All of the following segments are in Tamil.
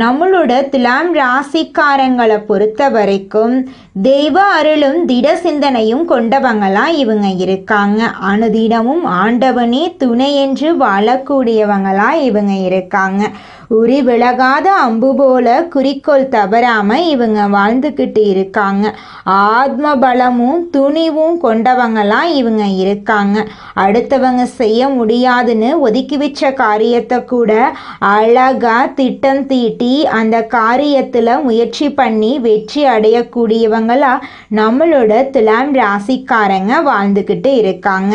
நம்மளோட துலாம் ராசிக்காரங்களை பொறுத்த வரைக்கும் தெய்வ அருளும் திட சிந்தனையும் கொண்டவங்களாம் இவங்க இருக்காங்க. அனுதினமும் ஆண்டவனே துணை என்று வாழக்கூடியவங்களாம் இவங்க இருக்காங்க. உரி விலகாத அம்பு போல குறிக்கோள் தவறாம இவங்க வாழ்ந்துக்கிட்டு இருக்காங்க. ஆத்ம பலமும் துணிவும் கொண்டவங்களாம் இவங்க இருக்காங்க. அடுத்தவங்க செய்ய முடியாதுன்னு ஒதுக்கி வச்ச காரியத்தை கூட அழகா திட்டம் தீட்டி அந்த காரியத்தில் முயற்சி பண்ணி வெற்றி அடையக்கூடியவங்களா நம்மளோட துலாம் ராசிக்காரங்க வாழ்ந்துக்கிட்டு இருக்காங்க.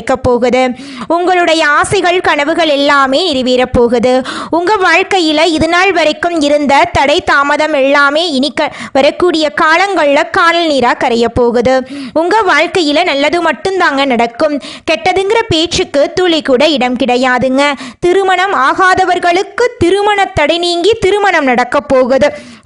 கிடைக்கப் போகுது உங்களுடைய ஆசைகள் கனவுகள் எல்லாமே நிறைவேறப் போகுது உங்க வாழ்க்கையில இது நாள் வரைக்கும் இருந்த தடை தாமதம் எல்லாமே இனி க வரக்கூடிய காலங்களில் காணல் நீரா கரைய போகுது உங்க வாழ்க்கையில நல்லது மட்டும்தாங்க நடக்கும். கெட்டதுங்கிற பேச்சுக்கு துளி கூட இடம் கிடையாதுங்க. திருமணம் ஆகாதவர்களுக்கு திருமண தடை நீங்கி திருமணம் நடக்க போகுது.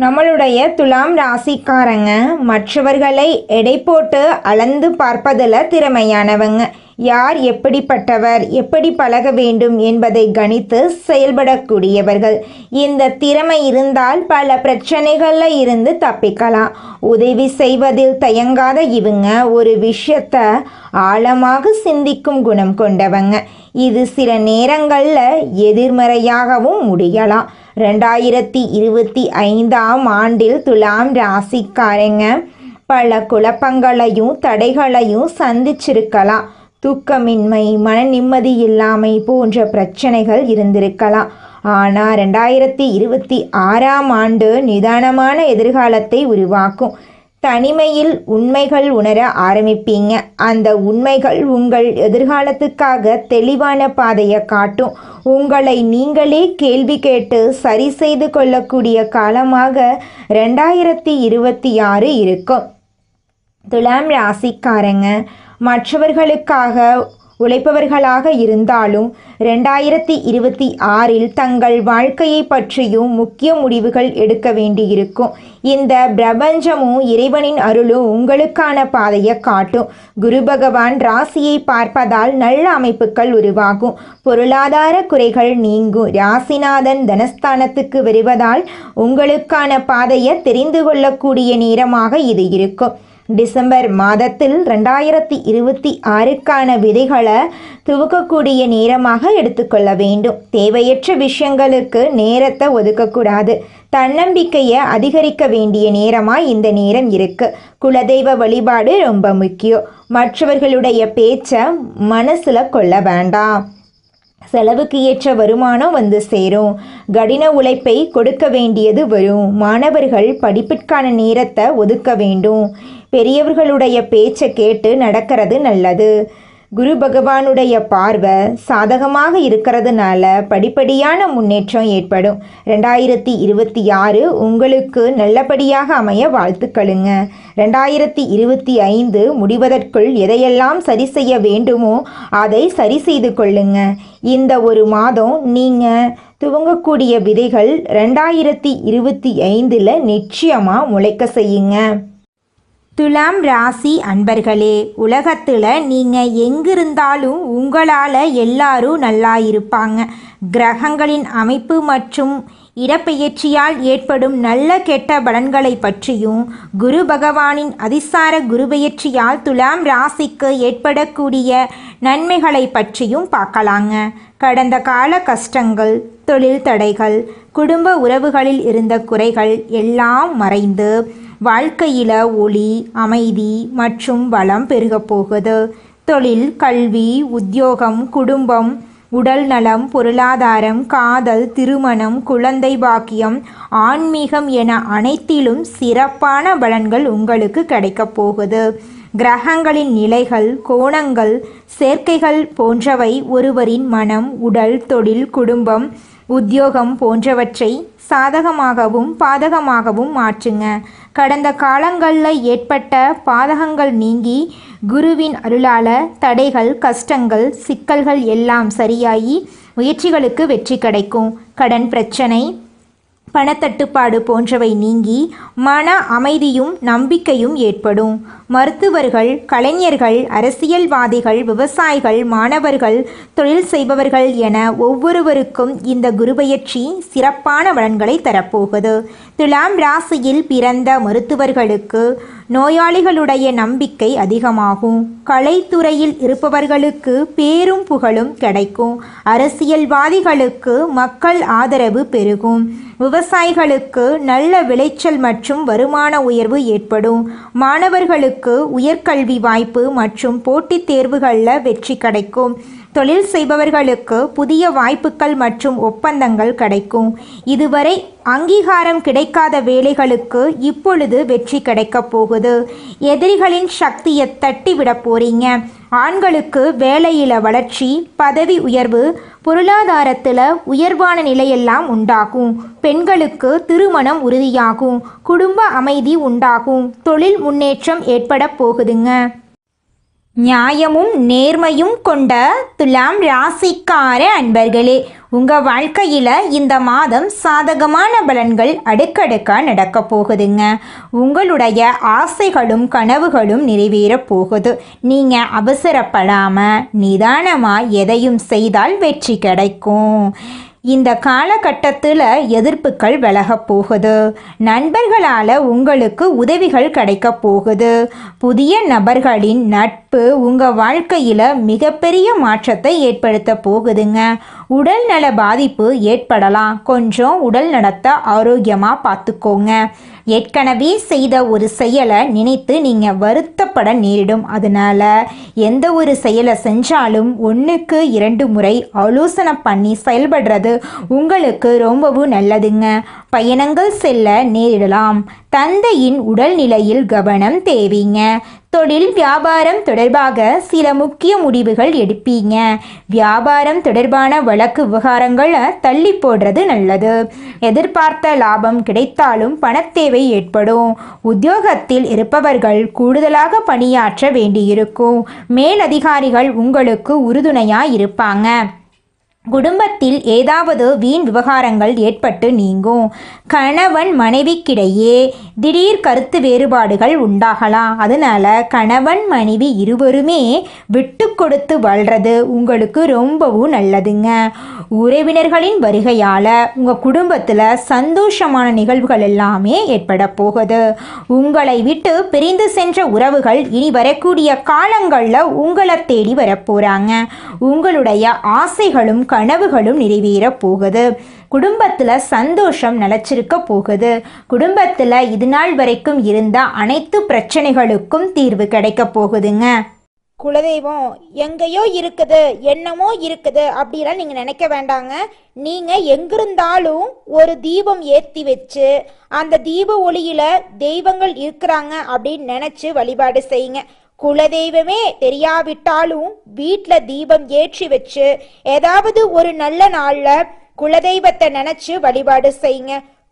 நம்மளுடைய துலாம் ராசிக்காரங்க மற்றவர்களை எடை போட்டு அளந்து பார்ப்பதில் திறமையானவங்க. யார் எப்படிப்பட்டவர் எப்படி பழக வேண்டும் என்பதை கணித்து செயல்படக்கூடியவர்கள். இந்த திறமை இருந்தால் பல பிரச்சனைகளில் இருந்து தப்பிக்கலாம். உதவி செய்வதில் தயங்காத இவங்க ஒரு விஷயத்த ஆழமாக சிந்திக்கும் குணம் கொண்டவங்க. இது சில நேரங்களில் எதிர்மறையாகவும் முடியலாம். ரெண்டாயிரத்தி இருபத்தி ஐந்தாம் ஆண்டில் துலாம் ராசிக்காரங்க. பல குழப்பங்களையும் தடைகளையும் சந்திச்சிருக்கலாம். தூக்கமின்மை மன நிம்மதி இல்லாமை போன்ற பிரச்சனைகள் இருந்திருக்கலாம். ஆனால் ரெண்டாயிரத்தி இருபத்தி ஆறாம் ஆண்டு நிதானமான எதிர்காலத்தை உருவாக்கும். தனிமையில் உண்மைகள் உணர ஆரம்பிப்பீங்க. அந்த உண்மைகள் உங்கள் எதிர்காலத்துக்காக தெளிவான பாதையை காட்டும். உங்களை நீங்களே கேள்வி கேட்டு சரி செய்து கொள்ளக்கூடிய காலமாக ரெண்டாயிரத்தி இருபத்தி ஆறு இருக்கும். துலாம் ராசிக்காரங்க மற்றவர்களுக்காக உழைப்பவர்களாக இருந்தாலும் ரெண்டாயிரத்தி இருபத்தி ஆறில் தங்கள் வாழ்க்கையை பற்றியும் முக்கிய முடிவுகள் எடுக்க வேண்டியிருக்கும். இந்த பிரபஞ்சமும் இறைவனின் அருளும் உங்களுக்கான பாதையை காட்டும். குரு பகவான் ராசியை பார்ப்பதால் நல்ல அமைப்புகள் உருவாகும். பொருளாதார குறைகள் நீங்கும். ராசிநாதன் தனஸ்தானத்துக்கு வருவதால் உங்களுக்கான பாதையை தெரிந்து கொள்ளக்கூடிய நேரமாக இது இருக்கும். டிசம்பர் மாதத்தில் ரெண்டாயிரத்தி இருபத்தி ஆறுக்கான விதைகளை துவக்கக்கூடிய நேரமாக எடுத்துக்கொள்ள வேண்டும். தேவையற்ற விஷயங்களுக்கு நேரத்தை ஒதுக்கக்கூடாது. தன்னம்பிக்கையை அதிகரிக்க வேண்டிய நேரமாக இந்த நேரம் இருக்கு. குலதெய்வ வழிபாடு ரொம்ப முக்கியம். மற்றவர்களுடைய பேச்சை மனசில் கொள்ள வேண்டாம். செலவுக்கு ஏற்ற வருமானம் வந்து சேரும். கடின உழைப்பை கொடுக்க வேண்டியது வரும். மாணவர்கள் படிப்பிற்கான நேரத்தை ஒதுக்க வேண்டும். பெரியவர்களுடைய பேச்சை கேட்டு நடக்கிறது நல்லது. குரு பகவானுடைய பார்வை சாதகமாக இருக்கிறதுனால படிப்படியான முன்னேற்றம் ஏற்படும். ரெண்டாயிரத்தி இருபத்தி ஆறு உங்களுக்கு நல்லபடியாக அமைய வாழ்த்துக்களுங்க. ரெண்டாயிரத்தி இருபத்தி ஐந்து முடிவதற்குள் எதையெல்லாம் சரி செய்ய வேண்டுமோ அதை சரி செய்து கொள்ளுங்க. இந்த ஒரு மாதம் நீங்கள் துவங்கக்கூடிய விதைகள் ரெண்டாயிரத்தி இருபத்தி ஐந்தில் நிச்சயமாக முளைக்க செய்யுங்க. துலாம் ராசி அன்பர்களே உலகத்தில் நீங்கள் எங்கிருந்தாலும் உங்களால் எல்லாரும் நல்லா இருப்பாங்க. கிரகங்களின் அமைப்பு மற்றும் இடப்பெயர்ச்சியால் ஏற்படும் நல்ல கெட்ட பலன்களை பற்றியும் குரு பகவானின் அதிசார குருபெயர்ச்சியால் துலாம் ராசிக்கு ஏற்படக்கூடிய நன்மைகளை பற்றியும் பார்க்கலாங்க. கடந்த கால கஷ்டங்கள் தொழில் தடைகள் குடும்ப உறவுகளில் இருந்த குறைகள் எல்லாம் மறைந்து வாழ்க்கையில ஒளி அமைதி மற்றும் வளம் பெருகப் போகுது. தொழில் கல்வி உத்தியோகம் குடும்பம் உடல் நலம் பொருளாதாரம் காதல் திருமணம் குழந்தை பாக்கியம் ஆன்மீகம் என அனைத்திலும் சிறப்பான பலன்கள் உங்களுக்கு கிடைக்கப் போகுது. கிரகங்களின் நிலைகள் கோணங்கள் சேர்க்கைகள் போன்றவை ஒருவரின் மனம் உடல் தொழில் குடும்பம் உத்தியோகம் போன்றவற்றை சாதகமாகவும் பாதகமாகவும் மாற்றுங்க. கடந்த காலங்களில் ஏற்பட்ட பாதகங்கள் நீங்கி குருவின் அருளால தடைகள் கஷ்டங்கள் சிக்கல்கள் எல்லாம் சரியாகி முயற்சிகளுக்கு வெற்றி கிடைக்கும். கடன் பிரச்சனை பணத்தட்டுப்பாடு போன்றவை நீங்கி மன அமைதியும் நம்பிக்கையும் ஏற்படும். மருத்துவர்கள் கலைஞர்கள் அரசியல்வாதிகள் விவசாயிகள் மாணவர்கள் தொழில் செய்பவர்கள் என ஒவ்வொருவருக்கும் இந்த குருபெயர்ச்சி சிறப்பான பலன்களை தரப்போகுது. துலாம் ராசியில் பிறந்த மருத்துவர்களுக்கு நோயாளிகளுடைய நம்பிக்கை அதிகமாகும். கலைத்துறையில் இருப்பவர்களுக்கு பேரும் புகழும் கிடைக்கும். அரசியல்வாதிகளுக்கு மக்கள் ஆதரவு பெருகும். விவசாயிகளுக்கு நல்ல விளைச்சல் மற்றும் வருமான உயர்வு ஏற்படும். மாணவர்களுக்கு உயர்கல்வி வாய்ப்பு மற்றும் போட்டித் தேர்வுகளில் வெற்றி கிடைக்கும். தொழில் செய்பவர்களுக்கு புதிய வாய்ப்புகள் மற்றும் ஒப்பந்தங்கள் கிடைக்கும். இதுவரை அங்கீகாரம் கிடைக்காத வேலைகளுக்கு இப்பொழுது வெற்றி கிடைக்கப் போகுது. எதிரிகளின் சக்தியை தட்டிவிடப் போறீங்க. ஆண்களுக்கு வேலையில வளர்ச்சி பதவி உயர்வு பொருளாதாரத்தில் உயர்வான நிலையெல்லாம் உண்டாகும். பெண்களுக்கு திருமணம் உறுதியாகும். குடும்ப அமைதி உண்டாகும். தொழில் முன்னேற்றம் ஏற்பட போகுதுங்க. நியாயமும் நேர்மையும் கொண்ட துலாம் ராசிக்கார அன்பர்களே உங்கள் வாழ்க்கையில் இந்த மாதம் சாதகமான பலன்கள் அடுக்கடுக்காக நடக்க போகுதுங்க. உங்களுடைய ஆசைகளும் கனவுகளும் நிறைவேறப் போகுது. நீங்கள் அவசரப்படாமல் நிதானமாக எதையும் செய்தால் வெற்றி கிடைக்கும். இந்த காலகட்டத்தில் எதிர்ப்புகள் விலகப் போகுது. நண்பர்களால் உங்களுக்கு உதவிகள் கிடைக்கப் போகுது. புதிய நபர்களின் நட்பு உங்கள் வாழ்க்கையில் மிகப்பெரிய மாற்றத்தை ஏற்படுத்த போகுதுங்க. உடல் நல பாதிப்பு ஏற்படலாம். கொஞ்சம் உடல் நலத்தை ஆரோக்கியமாக பார்த்துக்கோங்க. ஏற்கனவே செய்த ஒரு செயலை நினைத்து நீங்கள் வருத்தப்பட நேரிடும். அதனால எந்த ஒரு செயலை செஞ்சாலும் ஒன்றுக்கு இரண்டு முறை ஆலோசனை பண்ணி செயல்படுறது உங்களுக்கு ரொம்பவும் நல்லதுங்க. பயணங்கள் செல்ல நேரிடலாம். தந்தையின் உடல்நிலையில் கவனம் தேவைங்க. தொழில் வியாபாரம் தொடர்பாக சில முக்கிய முடிவுகள் எடுப்பீங்க. வியாபாரம் தொடர்பான வழக்கு விவகாரங்களை தள்ளி போடுறது நல்லது. எதிர்பார்த்த லாபம் கிடைத்தாலும் பணத்தேவை ஏற்படும். உத்தியோகத்தில் இருப்பவர்கள் கூடுதலாக பணியாற்ற வேண்டியிருக்கும். மேலதிகாரிகள் உங்களுக்கு உறுதுணையாக இருப்பாங்க. குடும்பத்தில் ஏதாவது வீண் விவகாரங்கள் ஏற்பட்டு நீங்கும். கணவன் மனைவிக்கிடையே திடீர் கருத்து வேறுபாடுகள் உண்டாகலாம். அதனால கணவன் மனைவி இருவருமே விட்டு கொடுத்து வாழ்றது உங்களுக்கு ரொம்பவும் நல்லதுங்க. உறவினர்களின் வருகையால் உங்கள் குடும்பத்தில் சந்தோஷமான நிகழ்வுகள் எல்லாமே ஏற்பட போகுது. உங்களை விட்டு பிரிந்து சென்ற உறவுகள் இனி வரக்கூடிய காலங்களில் உங்களை தேடி வரப்போகிறாங்க உங்களுடைய ஆசைகளும் கனவுகளும் நிறைவேற போகுது. குடும்பத்தில் சந்தோஷம் நிலச்சிருக்க போகுது. குடும்பத்தில் இது நாள் வரைக்கும் இருந்த அனைத்து பிரச்சனைகளுக்கும் தீர்வு கிடைக்க போகுதுங்க. குலதெய்வம் எங்கேயோ இருக்குது என்னமோ இருக்குது அப்படிலாம் நீங்கள் நினைக்க வேண்டாங்க. நீங்கள் எங்கிருந்தாலும் ஒரு தீபம் ஏற்றி வச்சு அந்த தீப ஒளியில் தெய்வங்கள் இருக்கிறாங்க அப்படின்னு நினச்சி வழிபாடு செய்யுங்க. குலதெய்வமே தெரியாவிட்டாலும் வீட்டில் தீபம் ஏற்றி வச்சு ஏதாவது ஒரு நல்ல நாளில் குலதெய்வத்தை நினச்சி வழிபாடு செய்யுங்க.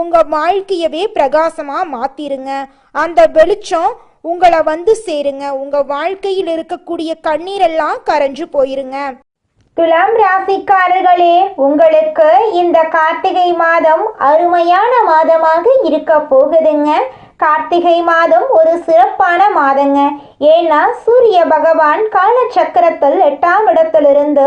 உங்க வாழ்க்கையவே பிரகாசமா மாத்திருங்க. அந்த வெளிச்சம் உங்களை வந்து சேருங்க. உங்க வாழ்க்கையில் இருக்கக்கூடிய கண்ணீரெல்லாம் கரைஞ்சு போயிருங்க. துலாம் ராசிக்காரர்களே உங்களுக்கு இந்த கார்த்திகை மாதம் அருமையான மாதமாக இருக்க போகுதுங்க. கார்த்திகை மாதம் ஒரு சிறப்பான மாதங்க. ஏன்னா சூரிய பகவான் காலச்சக்கரத்தில் எட்டாம் இடத்திலிருந்து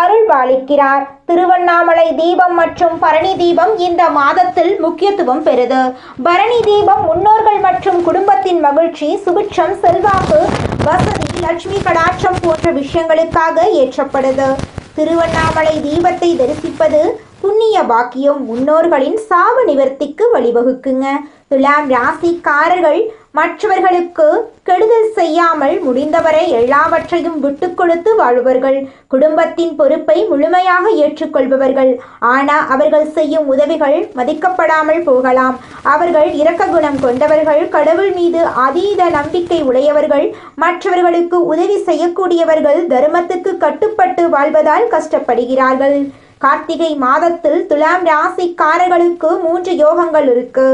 அருள் பாலிக்கிறார். திருவண்ணாமலை தீபம் மற்றும் பரணி தீபம் இந்த மாதத்தில் முக்கியத்துவம் பெறுது. பரணி தீபம் முன்னோர்கள் மற்றும் குடும்பத்தின் மகிழ்ச்சி சுபிட்சம் செல்வாக்கு வசதி லட்சுமி கடாட்சம் போன்ற விஷயங்களுக்காக ஏற்றப்படுது. திருவண்ணாமலை தீபத்தை தரிசிப்பது புண்ணிய பாக்கியம் முன்னோர்களின் சாப நிவர்த்திக்கு வழிவகுக்குங்க. துலாம் ராசிக்காரர்கள் மற்றவர்களுக்கு கெடுதல் செய்யாமல் முடிந்தவரை எல்லாவற்றையும் விட்டு கொடுத்து வாழ்வர்கள் குடும்பத்தின் பொறுப்பை முழுமையாக ஏற்றுக்கொள்பவர்கள். ஆனால் அவர்கள் செய்யும் உதவிகள் மதிக்கப்படாமல் போகலாம். அவர்கள் இரக்க குணம் கொண்டவர்கள் கடவுள் மீது அதீத நம்பிக்கை உடையவர்கள் மற்றவர்களுக்கு உதவி செய்யக்கூடியவர்கள் தர்மத்துக்கு கட்டுப்பட்டு வாழ்வதால் கஷ்டப்படுகிறார்கள். கார்த்திகை மாதத்தில் துலாம் ராசிக்காரர்களுக்கு மூன்று யோகங்கள் இருக்கு.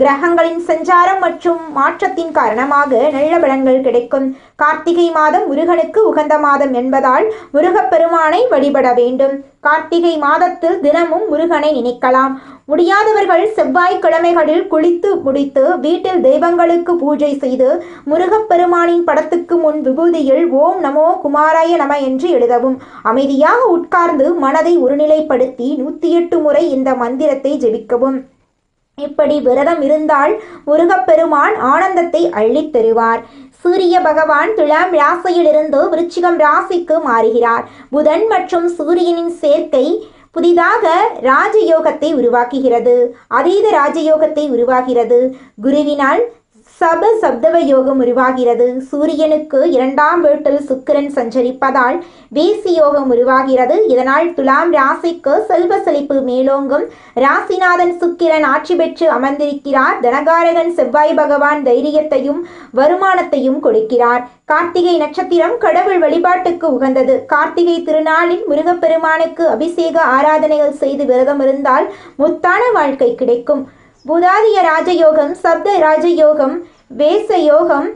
கிரகங்களின் சஞ்சாரம் மற்றும் மாற்றத்தின் காரணமாக நல்ல பலன்கள் கிடைக்கும். கார்த்திகை மாதம் முருகனுக்கு உகந்த மாதம் என்பதால் முருகப்பெருமானை வழிபட வேண்டும். கார்த்திகை மாதத்தில் தினமும் முருகனை நினைக்கலாம். முடியாதவர்கள் செவ்வாய்க்கிழமைகளில் குளித்து முடித்து வீட்டில் தெய்வங்களுக்கு பூஜை செய்து முருகப்பெருமானின் படத்துக்கு முன் விபூதியில் ஓம் நமோ குமாராய நம என்று எழுதவும். அமைதியாக உட்கார்ந்து மனதை ஒருநிலைப்படுத்தி நூற்றி எட்டு முறை இந்த மந்திரத்தை ஜெபிக்கவும். இப்படி விரதம் இருந்தால் முருகப்பெருமான் ஆனந்தத்தை அள்ளித் தருவார். சூரிய பகவான் துலாம் ராசியிலிருந்து விருச்சிகம் ராசிக்கு மாறுகிறார். புதன் மற்றும் சூரியனின் சேர்க்கை புதிதாக ராஜயோகத்தை உருவாக்குகிறது. அதீத ராஜயோகத்தை உருவாகிறது. குருவினால் சப சப்தவ யோகம் உருவாகிறது. சூரியனுக்கு இரண்டாம் வீட்டில் சுக்கிரன் சஞ்சரிப்பதால் வேசி யோகம் உருவாகிறது. இதனால் துலாம் ராசிக்கு செல்வ செழிப்பு மேலோங்கும். ராசிநாதன் சுக்கிரன் ஆட்சி பெற்று அமர்ந்திருக்கிறார். தனகாரகன் செவ்வாய் பகவான் தைரியத்தையும் வருமானத்தையும் கொடுக்கிறார். கார்த்திகை நட்சத்திரம் கடவுள் வழிபாட்டுக்கு உகந்தது. கார்த்திகை திருநாளில் முருகப்பெருமானுக்கு அபிஷேக ஆராதனைகள் செய்து விரதம் இருந்தால் முத்தான வாழ்க்கை கிடைக்கும். புதாதிய ராஜயோகம் சப்த ராஜயோகம் வேச யோகம்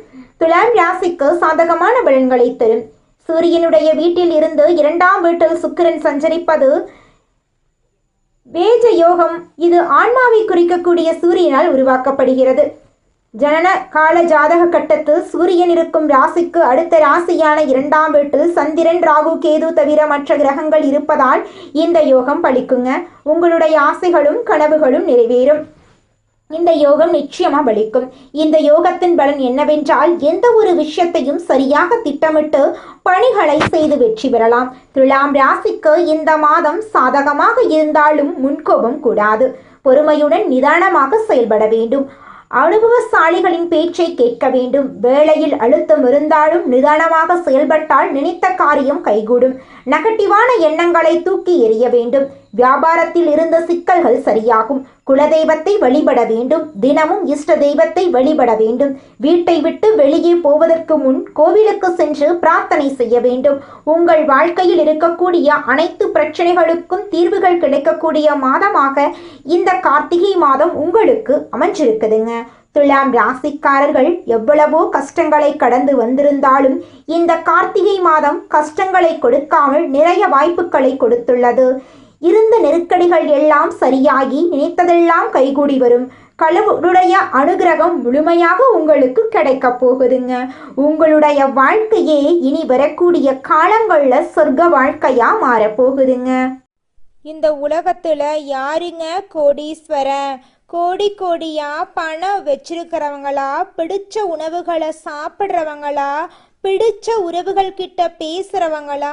துலாம் ராசிக்கு சாதகமான பலன்களை தரும். சூரியனுடைய வீட்டில் இருந்து இரண்டாம் வீட்டில் சுக்கிரன் சஞ்சரிப்பது வேஜ யோகம். இது ஆன்மாவை குறிக்கக்கூடிய சூரியனால் உருவாக்கப்படுகிறது. ஜனன கால ஜாதக கட்டத்தில் சூரியன் இருக்கும் ராசிக்கு அடுத்த ராசியான இரண்டாம் வீட்டில் சந்திரன் ராகு கேது தவிர மற்ற கிரகங்கள் இருப்பதால் இந்த யோகம் பலிக்குங்க. உங்களுடைய ஆசைகளும் கனவுகளும் நிறைவேறும். இந்த யோகம் நிச்சயமா பலிக்கும் இந்த யோகத்தின் பலன் என்னவென்றால் எந்த ஒரு விஷயத்தையும் சரியாக திட்டமிட்டு பணிகளை செய்து வெற்றி பெறலாம். துலாம் ராசிக்கு இந்த மாதம் சாதகமாக இருந்தாலும் முன்கோபம் கூடாது. பொறுமையுடன் நிதானமாக செயல்பட வேண்டும். அனுபவசாலிகளின் பேச்சை கேட்க வேண்டும். வேளையில் அழுத்தம் இருந்தாலும் நிதானமாக செயல்பட்டால் நினைத்த காரியம் கைகூடும். நெகட்டிவான எண்ணங்களை தூக்கி எறிய வேண்டும். வியாபாரத்தில் இருந்த சிக்கல்கள் சரியாகும். குலதெய்வத்தை வழிபட வேண்டும். தினமும் இஷ்ட தெய்வத்தை வழிபட வேண்டும். வீட்டை விட்டு வெளியே போவதற்கு முன் கோவிலுக்கு சென்று பிரார்த்தனை செய்ய வேண்டும். உங்கள் வாழ்க்கையில் இருக்கக்கூடிய அனைத்து பிரச்சனைகளுக்கும் தீர்வுகள் கிடைக்கக்கூடிய மாதமாக இந்த கார்த்திகை மாதம் உங்களுக்கு அமைஞ்சிருக்குதுங்க. துலாம் ராசிக்காரர்கள் எவ்வளவோ கஷ்டங்களை கடந்து வந்திருந்தாலும் இந்த கார்த்திகை மாதம் கஷ்டங்களை கொடுக்காமல் நிறைய வாய்ப்புகளை கொடுத்துள்ளது. இருந்த நெருக்கடிகள் எல்லாம் சரியாகி நினைத்ததெல்லாம் கைகூடி வரும். கடவுளுடைய அனுகிரகம் முழுமையாக உங்களுக்கு கிடைக்க போகுதுங்க. உங்களுடைய வாழ்க்கையே இனி வரக்கூடிய காலங்களில் சொர்க்க வாழ்க்கையா மாறப்போகுதுங்க இந்த உலகத்துல யாருங்க கோடீஸ்வர? கோடி கோடியா பணம் வச்சிருக்கிறவங்களா? பிடிச்ச உணவுகளை சாப்பிட்றவங்களா? பிடிச்ச உறவுகள் கிட்ட பேசுறவங்களா?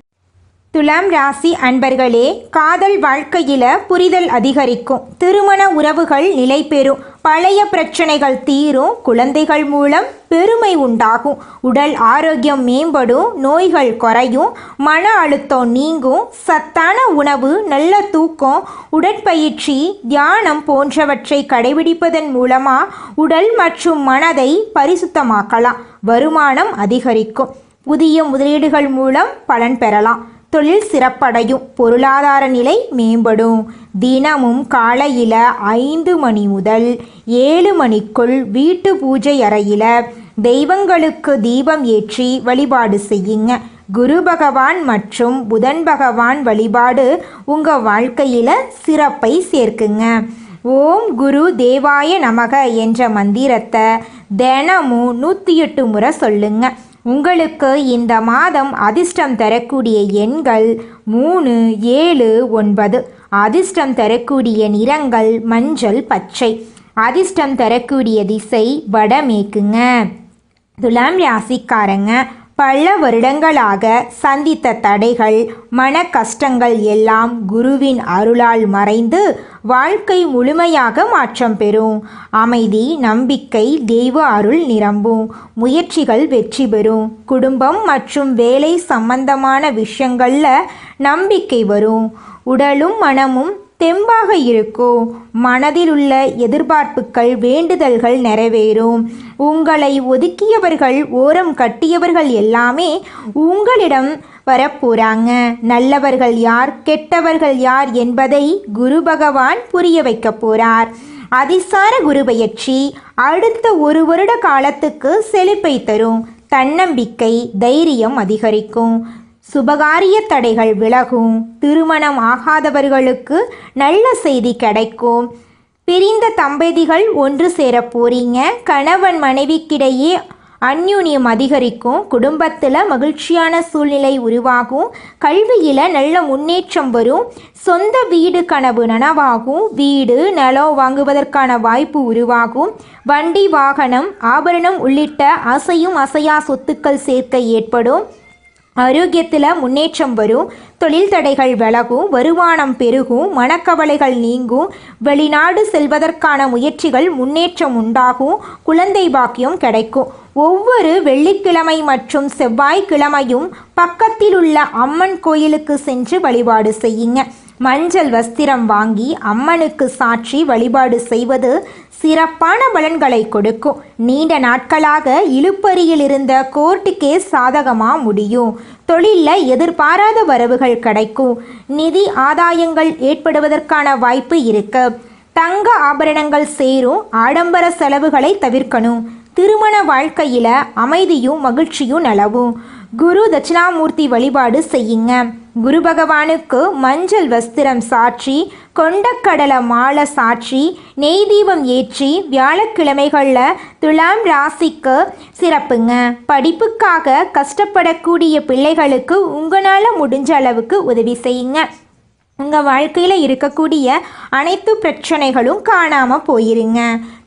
துலாம் ராசி அன்பர்களே காதல் வாழ்க்கையில புரிதல் அதிகரிக்கும். திருமண உறவுகள் நிலை பெறும். பழைய பிரச்சனைகள் தீரும். குழந்தைகள் மூலம் பெருமை உண்டாகும். உடல் ஆரோக்கியம் மேம்படும். நோய்கள் குறையும். மன அழுத்தம் நீங்கும். சத்தான உணவு நல்ல தூக்கம் உடற்பயிற்சி தியானம் போன்றவற்றை கடைபிடிப்பதன் மூலமா உடல் மற்றும் மனதை பரிசுத்தமாக்கலாம். வருமானம் அதிகரிக்கும். புதிய முதலீடுகள் மூலம் பலன் பெறலாம். தொழில் சிறப்படையும் பொருளாதார நிலை மேம்படும். தினமும் காலையில் ஐந்து மணி முதல் ஏழு மணிக்குள் வீட்டு பூஜை அறையில் தெய்வங்களுக்கு தீபம் ஏற்றி வழிபாடு செய்யுங்க. குரு பகவான் மற்றும் புதன் பகவான் வழிபாடு உங்கள் வாழ்க்கையில் சிறப்பை சேர்க்குங்க. ஓம் குரு தேவாய நமக என்ற மந்திரத்தை தினமும் நூற்றி எட்டு முறை சொல்லுங்கள் உங்களுக்கு இந்த மாதம் அதிர்ஷ்டம் தரக்கூடிய எண்கள் மூணு ஏழு ஒன்பது. அதிர்ஷ்டம் தரக்கூடிய நிறங்கள் மஞ்சள் பச்சை. அதிர்ஷ்டம் தரக்கூடிய திசை வடமேக்குங்க துலாம் ராசிக்காரங்க பல வருடங்களாக சந்தித்த தடைகள் மன கஷ்டங்கள் எல்லாம் குருவின் அருளால் மறைந்து வாழ்க்கை முழுமையாக மாற்றம் பெறும். அமைதி நம்பிக்கை தெய்வ அருள் நிரம்பும். முயற்சிகள் வெற்றி பெறும். குடும்பம் மற்றும் வேலை சம்பந்தமான விஷயங்களில் நம்பிக்கை வரும். உடலும் மனமும் தெம்பாக இருக்கும் மனதில் உள்ள எதிர்பார்ப்புகள் வேண்டுதல்கள் நிறைவேறும். உங்களை ஒதுக்கியவர்கள் ஓரம் கட்டியவர்கள் எல்லாமே உங்களிடம் வரப்போறாங்க. நல்லவர்கள் யார் கெட்டவர்கள் யார் என்பதை குரு பகவான் புரிய வைக்க போறார். அதிசார குரு அடுத்த ஒரு வருட காலத்துக்கு செழிப்பை தரும். தன்னம்பிக்கை தைரியம் அதிகரிக்கும். சுபகாரிய தடைகள் விலகும். திருமணம் ஆகாதவர்களுக்கு நல்ல செய்தி கிடைக்கும். பிரிந்த தம்பதிகள் ஒன்று சேர போறீங்க கணவன் மனைவிக்கிடையே அந்யூன்யம் அதிகரிக்கும். குடும்பத்தில் மகிழ்ச்சியான சூழ்நிலை உருவாகும். கல்வியில் நல்ல முன்னேற்றம் வரும். சொந்த வீடு கனவு நனவாகும். வீடு நிலம் வாங்குவதற்கான வாய்ப்பு உருவாகும். வண்டி வாகனம் ஆபரணம் உள்ளிட்ட அசையும் அசையா சொத்துக்கள் சேர்க்கை ஏற்படும். ஆரோக்கியத்தில் முன்னேற்றம் வரும். தொழில் தடைகள் விலகும் வருமானம் பெருகும் மனக்கவலைகள் நீங்கும். வெளிநாடு செல்வதற்கான முயற்சிகள் முன்னேற்றம் உண்டாகும். குழந்தை பாக்கியம் கிடைக்கும். ஒவ்வொரு வெள்ளிக்கிழமை மற்றும் செவ்வாய்க்கிழமையும் பக்கத்தில் உள்ள அம்மன் கோயிலுக்கு சென்று வழிபாடு செய்யுங்க. மஞ்சள் வஸ்திரம் வாங்கி அம்மனுக்கு சாற்றி வழிபாடு செய்வது சிறப்பான பலன்களை கொடுக்கும். நீண்ட நாட்களாக இழுப்பறியில் இருந்த கோர்ட்டு கேஸ் சாதகமாக முடியும். தொழிலில் எதிர்பாராத வரவுகள் கிடைக்கும். நிதி ஆதாயங்கள் ஏற்படுவதற்கான வாய்ப்பு இருக்கு. தங்க ஆபரணங்கள் சேரும் ஆடம்பர செலவுகளை தவிர்க்கணும். திருமண வாழ்க்கையில் அமைதியும் மகிழ்ச்சியும் நிலவும். குரு தட்சிணாமூர்த்தி வழிபாடு செய்யுங்க. குரு பகவானுக்கு மஞ்சள் வஸ்திரம் சாற்றி கொண்டக்கடலை மாலை சாற்றி நெய் தீபம் ஏற்றி வியாழக்கிழமைகளில் துலாம் ராசிக்கு சிறப்புங்க. படிப்புக்காக கஷ்டப்படக்கூடிய பிள்ளைகளுக்கு உங்களால் முடிஞ்ச அளவுக்கு உதவி செய்யுங்க. உங்கள் வாழ்க்கையில் இருக்கக்கூடிய அனைத்து பிரச்சனைகளும் காணாமல் போயிருங்க.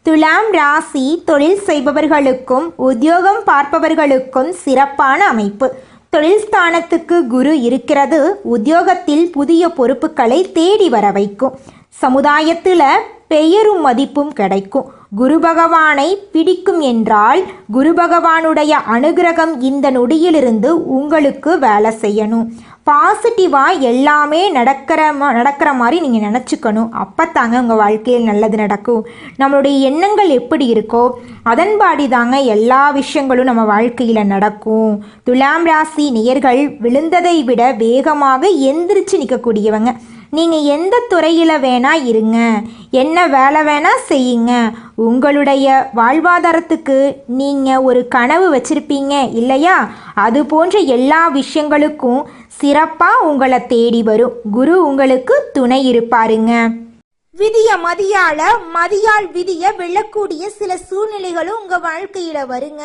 துலாம் ராசி தொழில் செய்பவர்களுக்கும் உத்தியோகம் பார்ப்பவர்களுக்கும் சிறப்பான அமைப்பு. தொழில் ஸ்தானத்துக்கு குரு இருக்கிறது. உத்தியோகத்தில் புதிய பொறுப்புகளை தேடி வர வைக்கும். சமுதாயத்தில் பெயரும் மதிப்பும் கிடைக்கும். குரு பகவானை பிடிக்கும் என்றால் குரு பகவானுடைய அனுகிரகம் இந்த நொடியிலிருந்து உங்களுக்கு வேலை செய்யணும். பாசிட்டிவாக எல்லாமே நடக்கிற நடக்கிற மாதிரி நீங்கள் நினச்சிக்கணும். அப்போ தாங்க உங்கள் வாழ்க்கையில் நல்லது நடக்கும். நம்மளுடைய எண்ணங்கள் எப்படி இருக்கோ அதன்பாடி தாங்க எல்லா விஷயங்களும் நம்ம வாழ்க்கையில் நடக்கும். துலாம் ராசி நேயர்கள் விழுந்ததை விட வேகமாக எந்திரிச்சு நிற்கக்கூடியவங்க நீங்கள் எந்த துறையில் வேணால் இருங்க. என்ன வேலை வேணால் செய்யுங்க. உங்களுடைய வாழ்வாதாரத்துக்கு நீங்கள் ஒரு கனவு வச்சிருப்பீங்க இல்லையா? அது போன்ற எல்லா விஷயங்களுக்கும் சிறப்பாக உங்களை தேடி வரும். குரு உங்களுக்கு துணை இருப்பாருங்க. விதிய மதியால மதியால் விதிய விழக்கூடிய சில சூழ்நிலைகளும் உங்க வாழ்க்கையில வருங்க.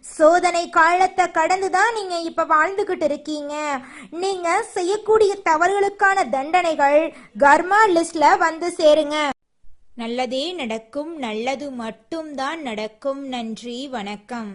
சோதனை காலத்தை கடந்து தான் நீங்க இப்ப வாழ்ந்துகிட்டு இருக்கீங்க. நீங்க செய்யக்கூடிய தவறுகளுக்கான தண்டனைகள் கர்மா லிஸ்ட்ல வந்து சேருங்க. நல்லதே நடக்கும் நல்லது மட்டும்தான் நடக்கும். நன்றி வணக்கம்.